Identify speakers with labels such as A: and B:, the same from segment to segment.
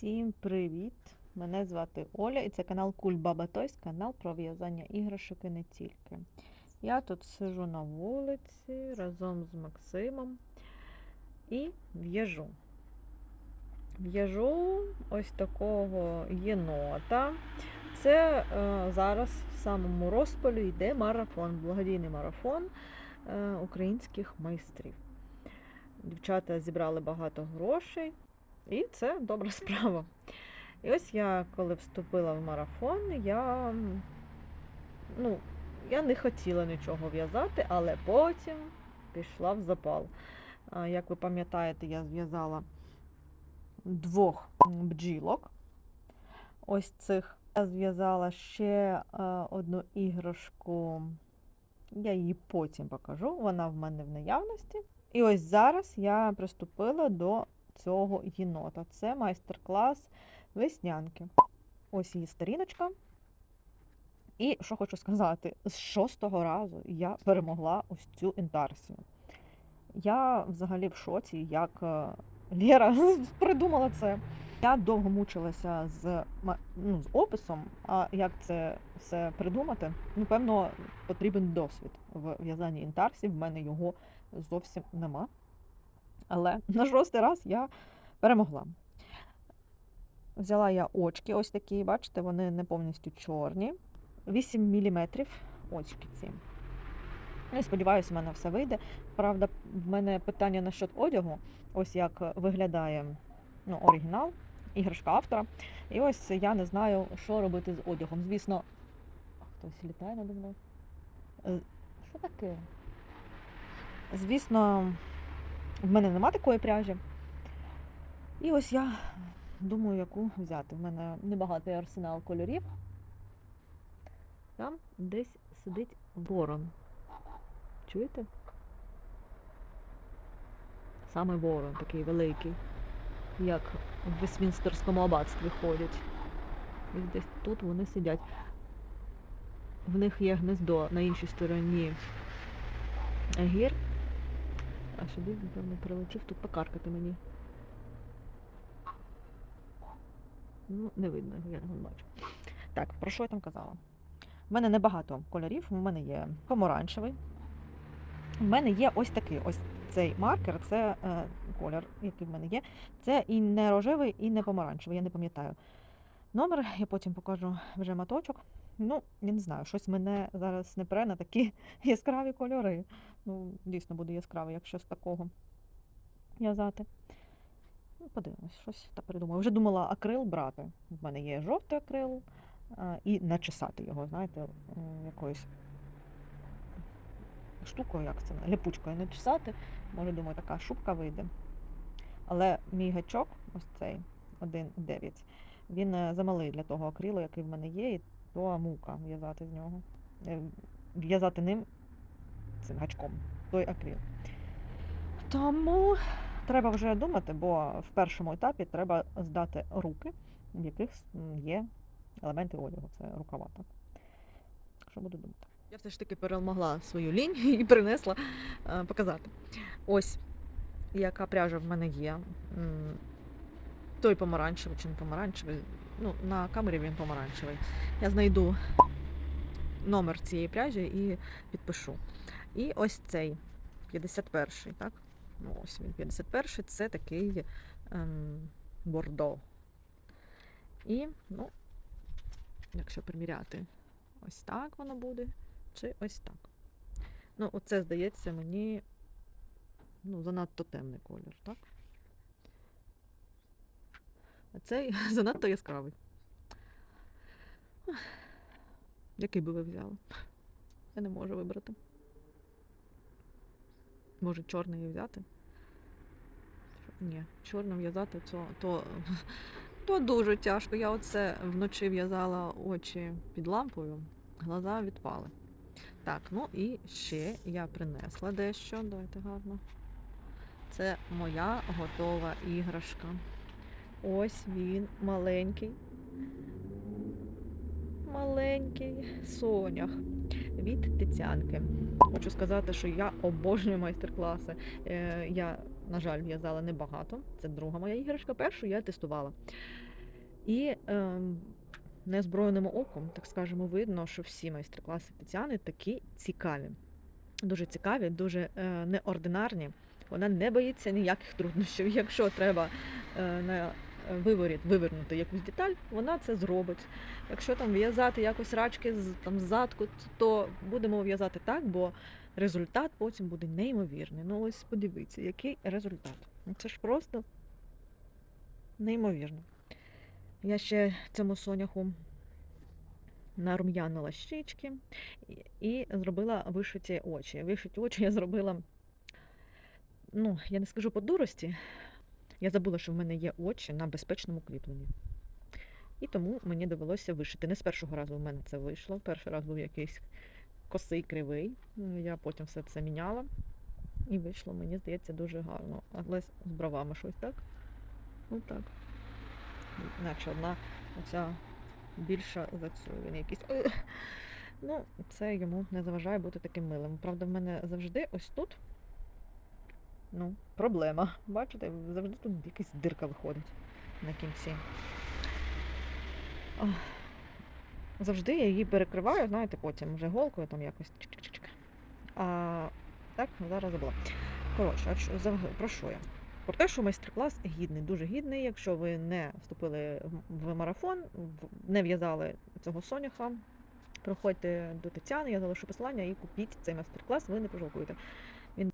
A: Всім привіт! Мене звати Оля і це канал Куль Баба Тойс, канал про в'язання іграшок і не тільки. Я тут сижу на вулиці разом з Максимом і в'яжу. В'яжу ось такого єнота. Це е, зараз в самому розпалі йде марафон, благодійний марафон е, українських майстрів. Дівчата зібрали багато грошей, і це добра справа. І ось я, коли вступила в марафон, я, ну, я не хотіла нічого в'язати, але потім пішла в запал. Як ви пам'ятаєте, я зв'язала двох бджілок. Ось цих. Я зв'язала ще одну іграшку. Я її потім покажу. Вона в мене в наявності. І ось зараз я приступила до цього єнота. Це майстер-клас веснянки. Ось її сторіночка. І що хочу сказати, з шостого разу я перемогла ось цю інтарсію. Я взагалі в шоці, як е, Лєра придумала це. Я довго мучилася з, ну, з описом, а як це все придумати, ну, певно, потрібен досвід в в'язанні інтарсів. В мене його зовсім нема. Але на шостий раз я перемогла. Взяла я очки, ось такі, бачите, вони не повністю чорні. 8 мм очки ці. І сподіваюся, в мене все вийде. Правда, в мене питання насчет одягу. Ось як виглядає ну, оригінал, іграшка автора. І ось я не знаю, що робити з одягом. Звісно, хтось літає надо мною. Е, Що таке? Звісно, в мене нема такої пряжі. І ось я думаю, яку взяти. В мене небагатий арсенал кольорів. Там десь сидить ворон. Чуєте? Саме ворон такий великий, як в Вестмінстерському аббатстві ходять. І десь тут вони сидять. В них є гнездо на іншій стороні гір. А сюди, напевно, прилетів тут покаркати мені. Ну, не видно я не бачу. Так, про що я там казала? У мене небагато кольорів, у мене є помаранчевий. У мене є ось такий ось цей маркер, це е, колір, який в мене є. Це і не рожевий, і не помаранчевий, я не пам'ятаю. Номер я потім покажу вже маточок. Ну, я не знаю, щось мене зараз не пере на такі яскраві кольори. Ну, дійсно буде яскравий, якщо з такого в'язати. Ну, подивимось, щось та придумаю. Вже думала акрил брати. В мене є жовтий акрил і начесати його, знаєте, якоюсь штукою, як це, ліпучкою начесати. Може, думаю, така шубка вийде. Але мій гачок, ось цей 1,9, він е, замалий для того акрилу, який в мене є, і то мука в'язати з нього. Е, В'язати ним цим гачком, той акрил. Тому треба вже думати, бо в першому етапі треба здати руки, в яких є елементи одягу. Це рукава. Так. Що буду думати? Я все ж таки перемогла свою лінь і принесла е, показати. Ось яка пряжа в мене є. Той помаранчевий чи не помаранчевий. Ну, на камері він помаранчевий. Я знайду номер цієї пряжі і підпишу. І ось цей 51-й, так? Ну, ось він 51-й, це такий ем, бордо. І, ну, якщо приміряти, ось так воно буде, чи ось так. Ну, оце, здається, мені ну, занадто темний колір, так? А цей занадто яскравий. Який би ви взяли? Я не можу вибрати. Може, чорний взяти? Ні, чорним в'язати то, то, то дуже тяжко. Я оце вночі в'язала очі під лампою, глаза відпали. Так, ну і ще я принесла дещо. Давайте гарно. Це моя готова іграшка. Ось він маленький. Маленький сонях від Тетянки. Хочу сказати, що я обожнюю майстер-класи. Е, Я, на жаль, в'язала небагато. Це друга моя іграшка. Першу я тестувала. І ем, неозброєним оком, так скажемо, видно, що всі майстер-класи Тетяни такі цікаві. Дуже цікаві, дуже е, неординарні. Вона не боїться ніяких труднощів. Якщо треба е, на виворіт вивернути якусь деталь, вона це зробить. Якщо там в'язати якось рачки з там ззадку, то будемо в'язати так, бо результат потім буде неймовірний. Ну ось подивіться, який результат. Ну, Це ж просто неймовірно. Я ще цьому соняху нарум'янила щічки і зробила вишиті очі. Вишиті очі я зробила, ну, я не скажу по дурості. Я забула, що в мене є очі на безпечному кріпленні. І тому мені довелося вишити. Не з першого разу в мене це вийшло. Перший раз був якийсь косий кривий. Ну, Я потім все це міняла. І вийшло, мені здається, дуже гарно. Але з бровами щось так. Ну так. Наче одна оця більша за цю. Він якийсь. Ну, це йому не заважає бути таким милим. Правда, в мене завжди ось тут. Ну, проблема. Бачите, завжди тут якась дирка виходить на кінці. Завжди я її перекриваю, знаєте, потім вже голкою там якось. А так, зараз забула. Коротше, про що я? Про те, що майстер-клас гідний, дуже гідний. Якщо ви не вступили в- марафон, не в'язали цього соняха, приходьте до Тетяни, я залишу посилання і купіть цей майстер-клас, ви не пожалкуєте. Він,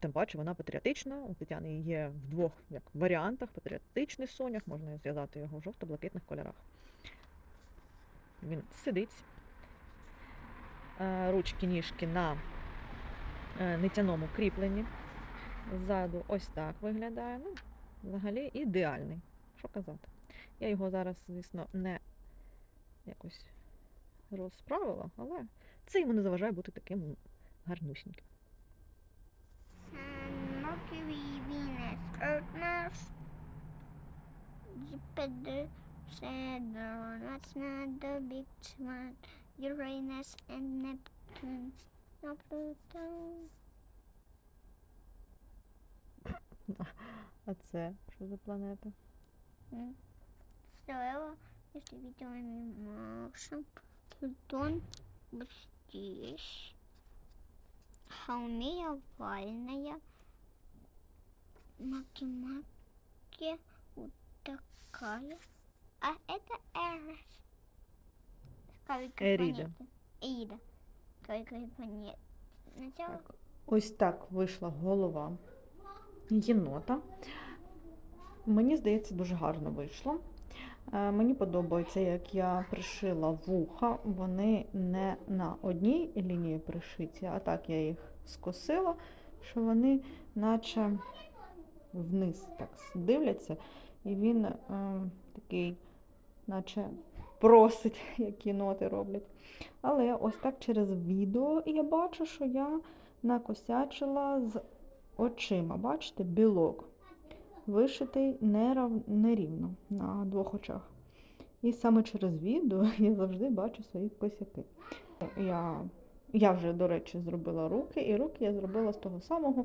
A: тим паче, вона патріотична. У Тетяни є в двох як, варіантах. Патріотичний сонях, можна зв'язати його в жовто-блакитних кольорах. Він сидить. Е, Ручки, ніжки на е, нитяному кріпленні. Ззаду ось так виглядає. Ну, взагалі ідеальний. Що казати? Я його зараз, звісно, не якось розправила, але це йому не заважає бути таким гарнюсіньким.
B: 15, 15, that's not the big one. Uranus and Neptune, not Pluto.
A: А це що за планета?
B: Слева, если видим Марса, Плутон вот здесь. Холмия овальная. Макимаки вот такая, а это Эрос. Сколько
A: Эрида.
B: планеты? Эрида. Сколько планет? Сначала
A: Так. Ось так вийшла голова єнота. Мені здається, дуже гарно вийшло. Е, Мені подобається, як я пришила вуха. Вони не на одній лінії пришиті, а так я їх скосила, що вони наче вниз так дивляться. І він е, такий, наче просить, як єноти роблять. Але ось так через відео я бачу, що я накосячила з очима. Бачите, білок вишитий нерівно на двох очах. І саме через відео я завжди бачу свої косяки. Я, я вже, до речі, зробила руки, і руки я зробила з того самого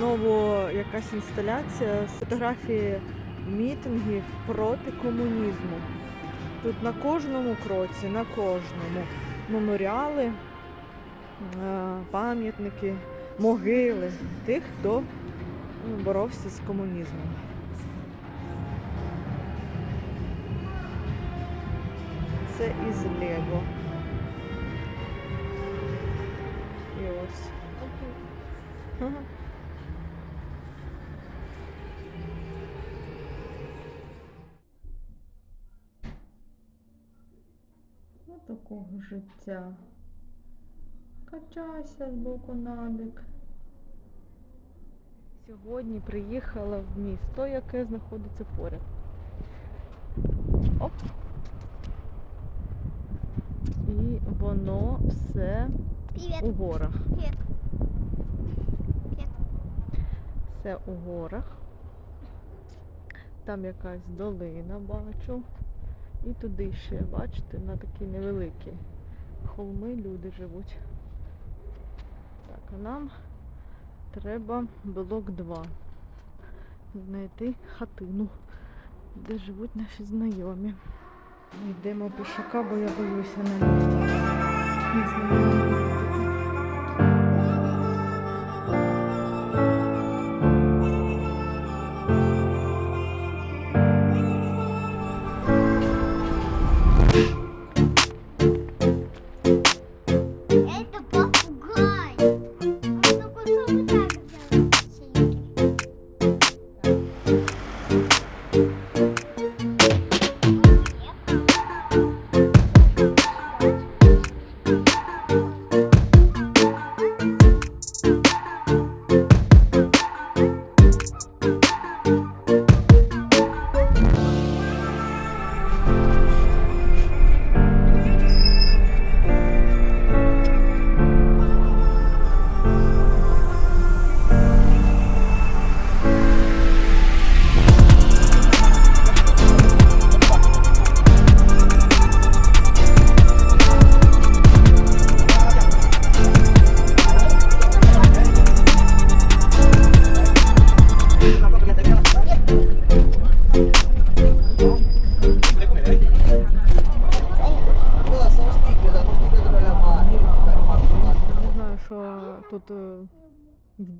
A: Знову якась інсталяція з фотографії мітингів проти комунізму. Тут на кожному кроці, на кожному меморіали, е, пам'ятники, могили тих, хто ну, боровся з комунізмом. Це із Лего. І ось. Ага. Такого життя. Качайся з боку на бік. Сьогодні приїхала в місто, яке знаходиться поряд. Оп. І воно все
B: Привет.
A: у горах.
B: Привет. Привет.
A: Все у горах. Там якась долина бачу. І туди ще, бачите, на такі невеликі холми люди живуть. Так, а нам треба блок 2. Знайти хатину, де живуть наші знайомі. Ми йдемо пішака, бо я боюся на ліфті.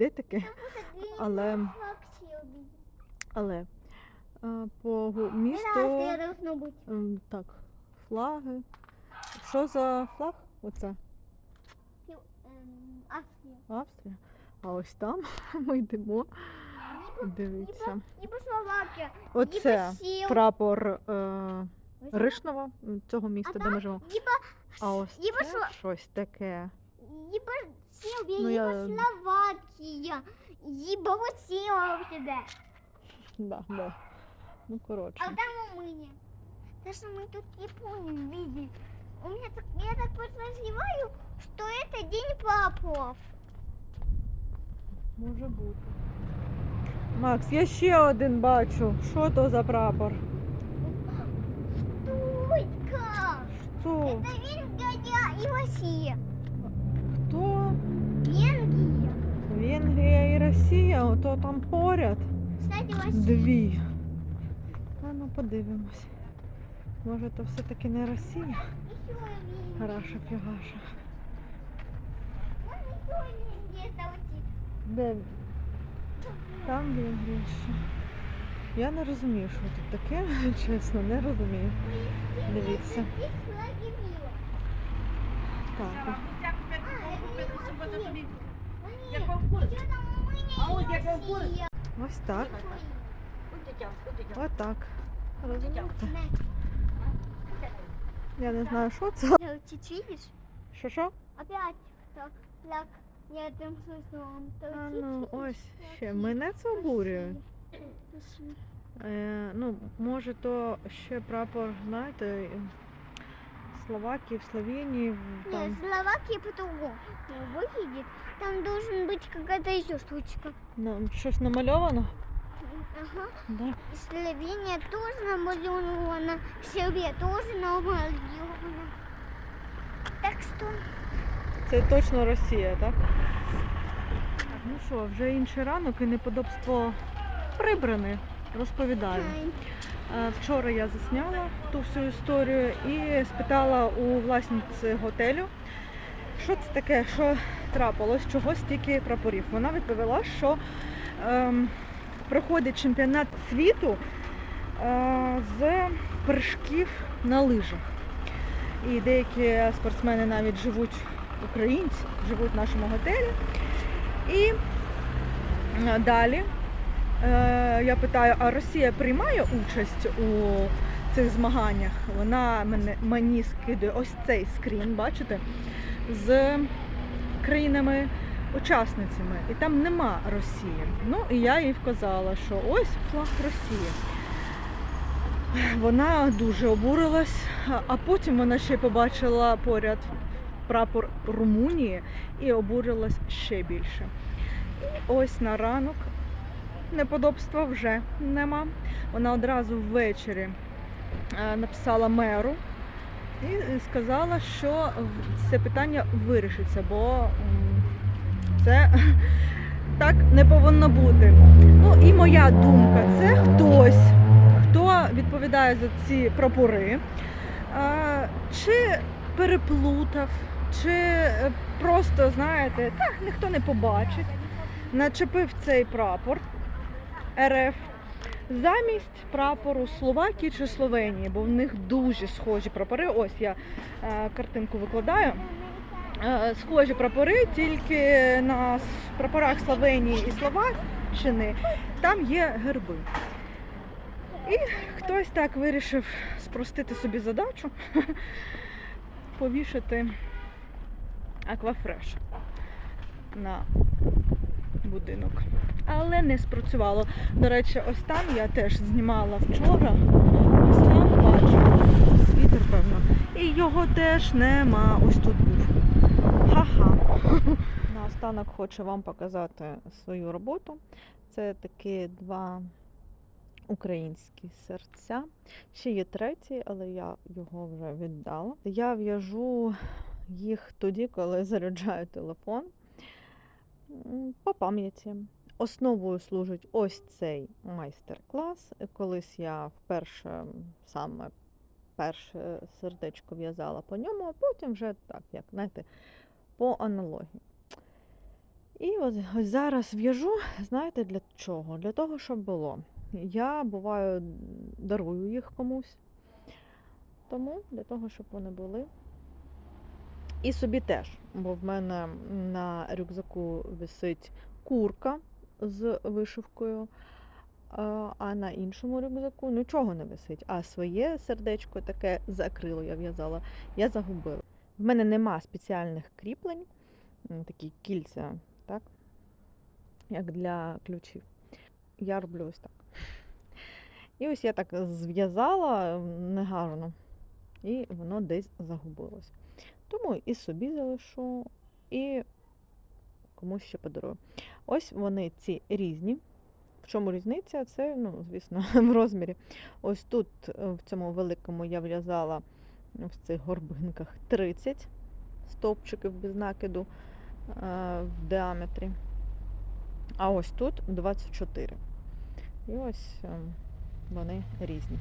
A: Йде таке, але, але е, по місту ем, так, флаги. Що за флаг? Оце
B: Эм, Австрия.
A: Австрія. А ось там ми йдемо. Дивіться. Оце прапор е, Ришнова, цього міста, де ми живемо. А ось це щось таке.
B: Либо Сербия,
A: Ну, я-
B: Словакия. Либо вот сила у тебя.
A: Да, да. Ну, коротше.
B: А там Румыния. Потому что мы тут Японию видели. У меня так, я так подозреваю, что это день папов.
A: Може бути. Макс, я ще один бачу. Що то за прапор?
B: Тулька!
A: Що?
B: Это Венгрия и Россия.
A: Хто?
B: Венгрия.
A: Венгрія і Росія, ото там поряд.
B: Кстати, Россия.
A: Дві. А ну подивимось. Може то все-таки не Росія? Раша
B: там
A: Де? Там Венгрія ще. Я не розумію, що тут таке, чесно, не розумію. Дивіться.
B: Здесь флаги мира.
A: Так. Ось так. Ось так. Розумієте? Я не знаю, що це.
B: Чуть видишь?
A: Що що?
B: Опять так. Я там слышала,
A: А, ну, ось ще. Мене це обурює. Е, ну, може, то ще прапор, знаєте, Словакії, в Словенії, в-
B: Нет,
A: там.
B: Словакия по-другому выглядит. Там должен быть какая-то еще штучка.
A: Ну, щось намальовано?
B: Ага.
A: Да.
B: Словения тоже намалевана. Сербия тоже намалевана. Так что
A: Це точно Росія, так? Ну що, вже інший ранок і неподобство прибране. Розповідаю. Е, Вчора я засняла ту всю історію і спитала у власниці готелю, що це таке, що трапилось, чого стільки прапорів. Вона відповіла, що ем, проходить чемпіонат світу е, з прыжків на лижах. І деякі спортсмени навіть живуть, українці, живуть в нашому готелі. І е, далі я питаю, а Росія приймає участь у цих змаганнях вона мене, мені скидує ось цей скрін, бачите, з країнами учасницями, і там нема Росії. Ну і я їй вказала, що ось флаг Росії. Вона дуже обурилась, а- потім вона ще побачила поряд прапор Румунії і обурилась ще більше. І ось на ранок неподобства вже нема. Вона одразу ввечері е, написала меру і сказала, що це питання вирішиться, бо це так не повинно бути. Ну і моя думка, це хтось, хто відповідає за ці прапори, е, чи переплутав, чи просто, знаєте, так, ніхто не побачить, начепив цей прапор РФ замість прапору Словакії чи Словенії, бо в них дуже схожі прапори. Ось я е, картинку викладаю. Е, схожі прапори, тільки на прапорах Словенії і Словаччини там є герби. І хтось так вирішив спростити собі задачу, повішати аквафреш на будинок. Але не спрацювало. До речі, ось там я теж знімала вчора. Ось там бачу світер, певно. І його теж нема. Ось тут був. Ха-ха. Наостанок хочу вам показати свою роботу. Це такі два українські серця. Ще є третій, але я його вже віддала. Я в'яжу їх тоді, коли заряджаю телефон. По пам'яті. Основою служить ось цей майстер-клас. Колись я вперше саме перше сердечко в'язала по ньому, а потім вже так, як знаєте, по аналогії. І ось, ось зараз в'яжу, знаєте, для чого? Для того, щоб було. Я буваю дарую їх комусь. Тому для того, щоб вони були. І собі теж, бо в мене на рюкзаку висить курка з вишивкою, а на іншому рюкзаку нічого не висить. А своє сердечко таке з акрилу я в'язала, я загубила. В мене нема спеціальних кріплень, такі кільця, так? Як для ключів. Я роблю ось так. І ось я так зв'язала негарно, і воно десь загубилось. Тому і собі залишу, і комусь ще подарую. Ось вони ці різні. В чому різниця? Це, ну, звісно, в розмірі. Ось тут, е, в цьому великому, я в'язала в цих горбинках 30 стовпчиків без накиду е, в діаметрі. А ось тут 24. І ось е, вони різні.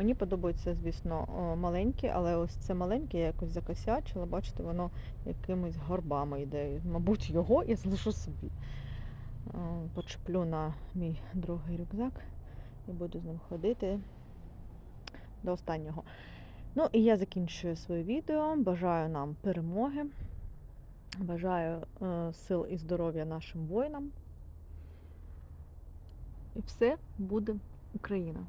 A: Мені подобається, звісно, о, маленькі, але ось це маленьке я якось закосячила. Бачите, воно якимись горбами йде. Мабуть, його я залишу собі. Е, Почеплю на мій другий рюкзак і буду з ним ходити до останнього. Ну і я закінчую своє відео. Бажаю нам перемоги. Бажаю е, сил і здоров'я нашим воїнам. І все буде Україна.